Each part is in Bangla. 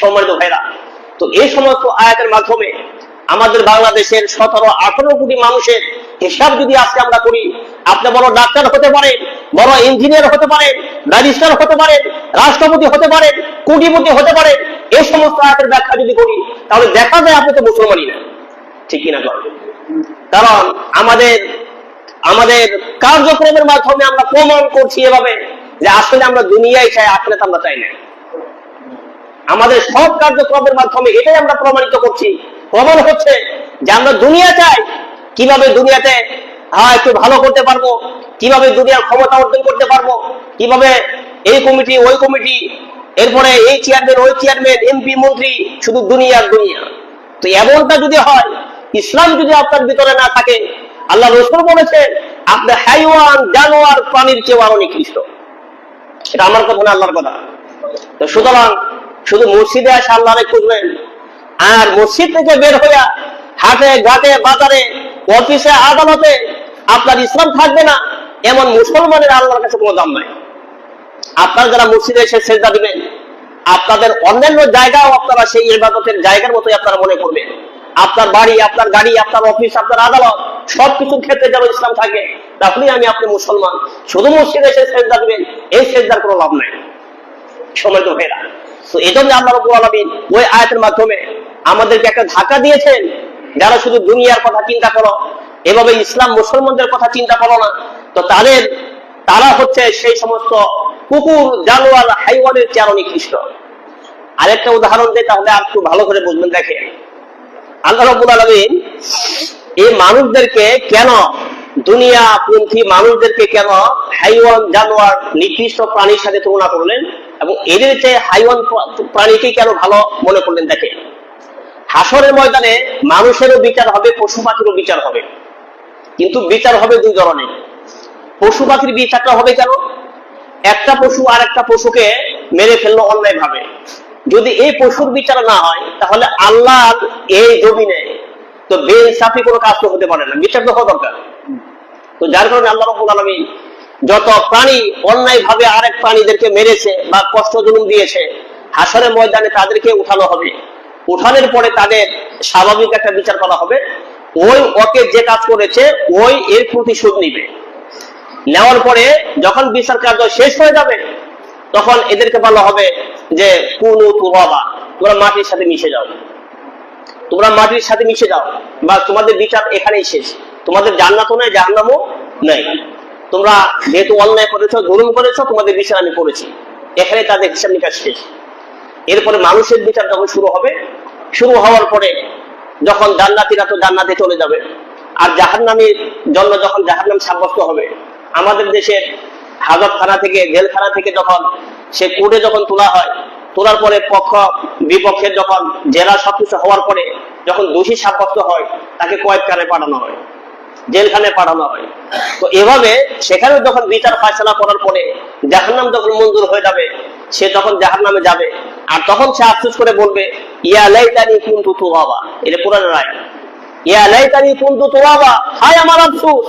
সম্মানিত ভাইরা, তো এই সমস্ত আয়াতের মাধ্যমে আমাদের বাংলাদেশের সতেরো, আঠারো কোটি মানুষের হিসাব যদি আজকে আমরা করি, আপনি বড় ডাক্তার হতে পারেন, বড় ইঞ্জিনিয়ার হতে পারেন ব্যারিস্টার হতে পারেন, রাষ্ট্রপতি হতে পারেন, কোটিপতি হতে পারেন, এই সমস্ত আয়াতের ব্যাখ্যা যদি করি, তাহলে দেখা যায় আপনি তো মুসলমানই না। ঠিক কিনা কর কারণ আমাদের আমাদের কার্যক্রমের মাধ্যমে আমরা প্রমাণ করছি এভাবে যে আসলে আমরা দুনিয়ায় চাই, আখেরাত আমরা চাই না। আমাদের সব কার্যক্রমের মাধ্যমে এটাই আমরা প্রমাণিত করছি। প্রমাণ হচ্ছে যে আমরা দুনিয়া চাই, কীভাবে দুনিয়াতে হ্যাঁ একটু ভালো করতে পারব, কীভাবে দুনিয়ার ক্ষমতা অর্জন করতে পারব, কীভাবে এই কমিটি, ওই কমিটি, এরপরে এই চেয়ারম্যান ওই চেয়ারম্যান এমপি মন্ত্রী, শুধু দুনিয়ার দুনিয়া। তো এমনটা যদি হয়, ইসলাম যদি আপনার ভিতরে না থাকে, আল্লাহ রসুল বলেছেন, আপনি হাইওয়ান, জানোয়ার, প্রাণীর চেয়ে আরও নিকৃষ্ট। এটা আমার কথা না, আল্লাহর কথা। তো সুতরাং শুধু মসজিদে আসে আল্লাহরে খুঁজবেন আর মসজিদ থেকে বের হইয়া হাটে, ঘাটে, বাজারে, অফিসে, আদালতে আপনার ইসলাম থাকবে না, এমন মুসলমানের আল্লাহর কাছে কোনো দাম নাই। আপনারা যারা মসজিদে এসে সেজদা দিবেন, আপনাদের অন্যান্য জায়গাও আপনারা সেই ইবাদতের জায়গার মতোই আপনারা মনে করবেন। আপনার বাড়ি, আপনার গাড়ি, আপনার অফিস, আপনার আদালত, সবকিছুর ক্ষেত্রে যেন ইসলাম থাকে, তাহলেই আমি আপনি মুসলমান। শুধু মসজিদে এসে সেজদা দিবেন, এই সেজদার কোনো লাভ নাই। সময় তো ফেরা তো এই জন্য আল্লাহ রবুল আলমিন ওই আয়াতের মাধ্যমে আমাদেরকে একটা ধাক্কা দিয়েছেন, যারা শুধু দুনিয়ার কথা চিন্তা করো, এভাবে ইসলাম মুসলমানদের কথা চিন্তা করো না। তো তাদের, তারা হচ্ছে সেই সমস্ত কুকুর, জানোয়ার, হাইওয়ানের আরও নিকৃষ্ট আরেকটা উদাহরণ দেয় তাহলে আর একটু ভালো করে বুঝবেন দেখে আল্লাহ রবুল আলমিন এই মানুষদেরকে কেন দুনিয়া পন্থী মানুষদেরকে কেন হাইওয়ান, জানোয়ার, নিকৃষ্ট প্রাণীর সাথে তুলনা করলেন? এবং এদের চেয়ে হাইওয়ান প্রাণীকে কেন ভালো মনে করলেন দেখে। হাসরের ময়দানে মানুষেরও বিচার হবে পশু পাখিরও বিচার হবে। কিন্তু বিচার হবে দুই ধরনের। পশু পাখির বিচারটা হবে কেন? একটা পশু আর একটা পশুকে মেরে ফেলল অন্যায় ভাবে যদি এই পশুর বিচার না হয়, তাহলে আল্লাহর এই জমিনে তো বেইনসাফি কোনো কাজ তো হতে পারে না। বিচার তো হওয়া দরকার। তো যার কারণে আল্লাহ রব্বুল আলামিন যত প্রাণী অন্যায় ভাবে আরেক প্রাণীদেরকে মেরেছে বা কষ্ট জুলুম দিয়েছে, হাসরের ময়দানে তাদেরকে উঠানো হবে। উঠানোর পরে তাদের স্বাভাবিক একটা বিচার করা হবে। ওই ওকে যে কাজ করেছে, ওই এর প্রতিশোধ নিবে। নেওয়ার পরে যখন বিচার কার্য শেষ হয়ে যাবে, তখন এদেরকে বলা হবে যে, কুনু তুরাবা, তোমরা মাটির সাথে মিশে যাও। তোমরা মাটির সাথে মিশে যাও, বা তোমাদের বিচার এখানেই শেষ। তোমাদের জান্নাতও নেই, জাহান্নামও নেই। তোমরা যেহেতু অন্যায় করেছ, জুলুম করেছ, তোমাদের বিচার আমি করেছি। এখানে তাদের হিসাব নিকাশ শেষ। এরপরে মানুষের বিচার যখন শুরু হবে, শুরু হওয়ার পরে যখন জান্নাতিরা তো জান্নাতে চলে যাবে, আর জাহান্নামের জন্য যখন জাহান্নাম সাব্যস্ত হবে, আমাদের দেশের হাজতখানা থেকে, জেলখানা থেকে যখন সে কোর্টে যখন তোলা হয়, তোলার পরে পক্ষ বিপক্ষের যখন জেলা সবকিছু হওয়ার পরে যখন দোষী সাব্যস্ত হয়, তাকে কয়েক কয়েকখানে পাঠানো হয়। জেলখানে পাঠানো হয়। তো এভাবে সেখানে যখন বিচার ফায়সলা করার পরে জাহান্নাম যখন মঞ্জুর হয়ে যাবে, সে তখন জাহান্নামে যাবে। আর তখন সে আফসোস করে বলবে, ইয়া লাইতানি কুনতু তুরাবা। এটা পুরান রায়। ইয়া লাইতানি কুনতু তুরাবা? হায় আমার আফসোস,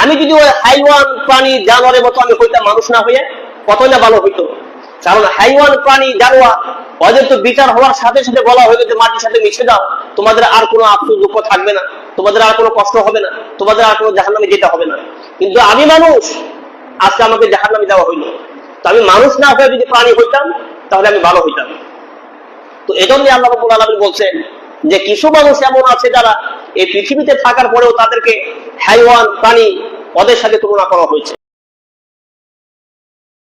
আমি যদি ওই হাইওয়ান প্রাণী জানোয়ারের মতো আমি হইতাম মানুষ না হয়ে কতই না ভালো হইতো? কারণ হাইওয়ান প্রাণী জানোয়ার ওদের তো বিচার হওয়ার সাথে সাথে বলা হইল যে মাটির সাথে মিশে যাও, তোমাদের আর কোনো আফসোস দুঃখ থাকবে না। তোমাদের আর কোনো কষ্ট হবে না, তোমাদের আর কোনো জাহার নামে যেতে হবে না। কিন্তু আমি মানুষ, আজকে আমাকে জাহার নামে দেওয়া হইল। তো আমি মানুষ না হয়ে যদি প্রাণী হইতাম, তাহলে আমি ভালো হইতাম। তো এজন্যই আল্লাহ রব্বুল আলমী বলছেন যে, কিছু মানুষ এমন আছে যারা এই পৃথিবীতে থাকার পরেও তাদেরকে হাইওয়ান, প্রাণী ওদের সাথে তুলনা করা হয়েছে।